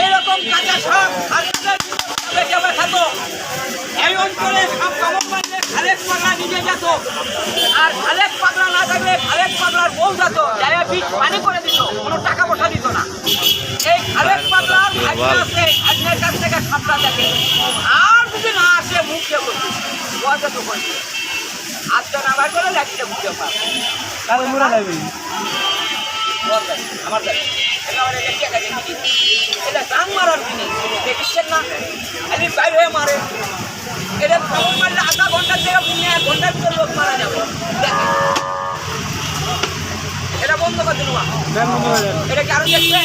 এইরকম কাঁচা সাপ যাবে খাতো এই অঞ্চলে সাপ কামড় মারলে খালেক পাগলা নিজে যেত। আর খালেক পাগলা না থাকলে খালেক পাগলার বউ যেত। যাই বিষ পানি করে দিত কোনো টাকা পয়সা দিত না। এই খালেক পাগলার ভাগ্য আছে ভাগ্যের কাছ থেকে সাপটা দেখে। আর যদি না আসে মুখ করছে বয়সে তো করছে আজকে না বার করে লাগছে মুখে পাবে আমার এটা টান মারার জিনিস দেখছেন না? খালি বাইরে হয়ে মারে। এটা খবর মারলে আধা ঘণ্টা থেকে পুনে এক ঘণ্টার ভিতর লোক মারা যাবে। এটা বন্ধ করে দিল এটা কি আরও দেখবে?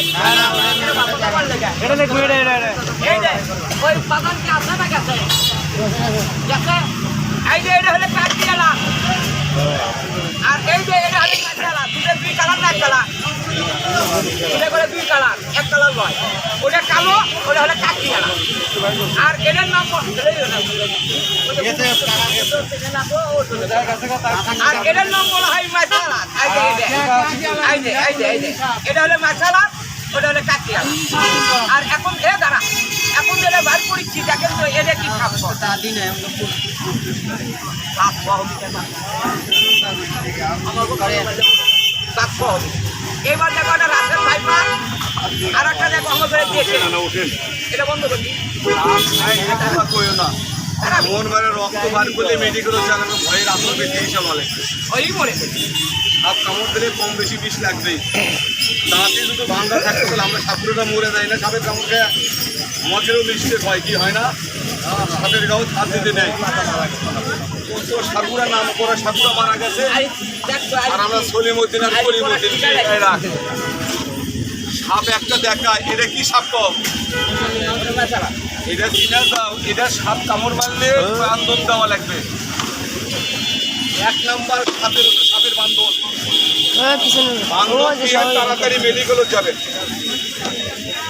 এটা বাবা বাবার লেগে এটা দেখব এটা এটা এটা। এই যে ওই বাগান কি না গেছে? গেছে? এই যে এটা হলে কাঠিয়ালা আর এই যে এটা হলে দুটো দুই কালার না এক এটা করে দুই কালার এক কালার নয়। ওটা কালো ওটা হলে কাঠিয়ালা আর এটার নাম আর এটার নাম বলা হয় মাছালা। এটা হলে মাছালা ওটা হলে কাঠিয়ালা আর এখন এ দাঁড়া এখন যেটা বার করেছি দেখেন তো এটা কি সাপ সাপ হবে আমার হবে এবার দেখো একটা রাতের ভাইপার আর একটা দেখো আমার ঘরে দিয়েছে। এটা বন্ধ করছি। মন মানে রক্ত বার করলে মেডিকেল চালানো ভয়ের আপনার বেশি হিসাব বলে। ওই মরে সাপ কামড় দিলে কম বেশি বিষ লাগবেই। দাঁতে শুধু ভাঙ্গা থাকতে তাহলে আমরা সাপুরেটা মরে যায় না সাপের কামড় খেয়ে মঠেরও মিস্টেক হয় কি হয় না? সাপের গাও হাত দিতে নেয় তো সাপুরা নাম করা সাপুরা মারা গেছে। আর আমরা সলিমুদ্দিন আর কলিমুদ্দিন রাখ। সাপ একটা দেখা এটা কি সাপ কম এটা চিনা দাও এটা সাপ কামড় মারলে বান্ধন দেওয়া লাগবে। এক নাম্বার সাপের সাপের বান্ধন। বান্ধন দিয়ে তাড়াতাড়ি মেডিকেলে যাবে।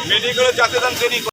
মেডিকেলে যাতে যান দেরি করে।